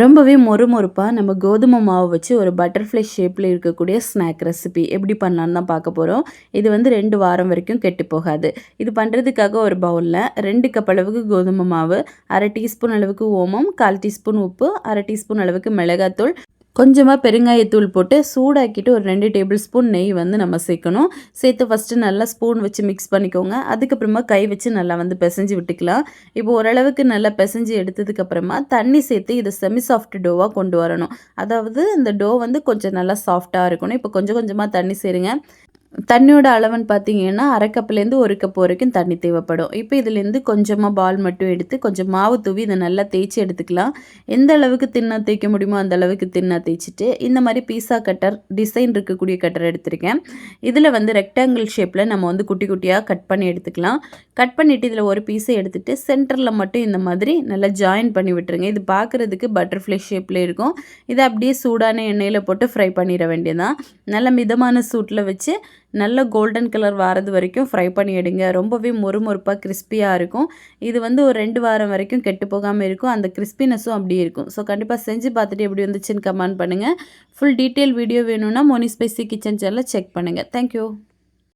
ரொம்பவே மொறுமொறுப்பாக நம்ம கோதுமை மாவு வச்சு ஒரு பட்டர்ஃப்ளை ஷேப்பில் இருக்கக்கூடிய ஸ்நாக் ரெசிபி எப்படி பண்ணலான்னு தான் பார்க்க போகிறோம் இது வந்து ரெண்டு வாரம் வரைக்கும் கெட்டு போகாது. இது பண்ணுறதுக்காக ஒரு பவுலில் ரெண்டு கப் அளவுக்கு கோதுமை மாவு அரை டீஸ்பூன் அளவுக்கு ஓமம் கால் டீஸ்பூன் உப்பு அரை டீஸ்பூன் அளவுக்கு மிளகாத்தூள் கொஞ்சமாக பெருங்காயத்தூள் போட்டு சூடாக்கிட்டு ஒரு ரெண்டு டேபிள் ஸ்பூன் நெய் வந்து நம்ம சேர்க்கணும். சேர்த்து ஃபஸ்ட்டு நல்லா ஸ்பூன் வச்சு மிக்ஸ் பண்ணிக்கோங்க. அதுக்கப்புறமா கை வச்சு நல்லா வந்து பிசைஞ்சு விட்டுக்கலாம். இப்போ ஓரளவுக்கு நல்லா பிசைஞ்சு எடுத்ததுக்கப்புறமா தண்ணி சேர்த்து இதை செமி சாஃப்ட் டோவாக கொண்டு வரணும். அதாவது இந்த டோ வந்து கொஞ்சம் நல்லா சாஃப்டாக இருக்கணும். இப்போ கொஞ்சம் கொஞ்சமாக தண்ணி சேருங்க. தண்ணியோட அளவுன்னு பார்த்தீங்கன்னா அரை ஒரு கப் வரைக்கும் தண்ணி தேவைப்படும். இப்போ இதுலேருந்து கொஞ்சமாக பால் மட்டும் எடுத்து கொஞ்சம் மாவு தூவி இதை நல்லா தேய்ச்சி எடுத்துக்கலாம். எந்த அளவுக்கு தின்னா தேய்க்க முடியுமோ அந்த அளவுக்கு தின்னா தேய்ச்சிட்டு இந்த மாதிரி பீஸா கட்டர் டிசைன் இருக்கக்கூடிய கட்டர் எடுத்திருக்கேன். இதில் வந்து ரெக்டாங்கிள் ஷேப்பில் நம்ம வந்து குட்டி குட்டியாக கட் பண்ணி எடுத்துக்கலாம். கட் பண்ணிவிட்டு இதில் ஒரு பீஸை எடுத்துகிட்டு சென்டரில் மட்டும் இந்த மாதிரி நல்லா ஜாயின் பண்ணி விட்டுருங்க. இது பார்க்குறதுக்கு பட்டர்ஃப்ளை ஷேப்பில் இருக்கும். இதை அப்படியே சூடான எண்ணெயில் போட்டு ஃப்ரை பண்ணிட வேண்டியதான் நல்ல மிதமான சூட்டில் வச்சு நல்ல கோல்டன் கலர் வரது வரைக்கும் ஃப்ரை பண்ணி எடுங்க. ரொம்பவே மொறுமொறுப்பாக கிறிஸ்பியாக இருக்கும். இது வந்து ஒரு ரெண்டு வாரம் வரைக்கும் கெட்டு போகாமல் இருக்கும். அந்த கிறிஸ்பினஸும் அப்படியே இருக்கும். ஸோ கண்டிப்பாக செஞ்சு பார்த்துட்டு எப்படி வந்துச்சுன்னு கமெண்ட் பண்ணுங்கள் ஃபுல் டீட்டெயில் வீடியோ வேணும்னா மோனி ஸ்பைசி கிச்சன் சேனலில் செக் பண்ணுங்கள் தேங்க்யூ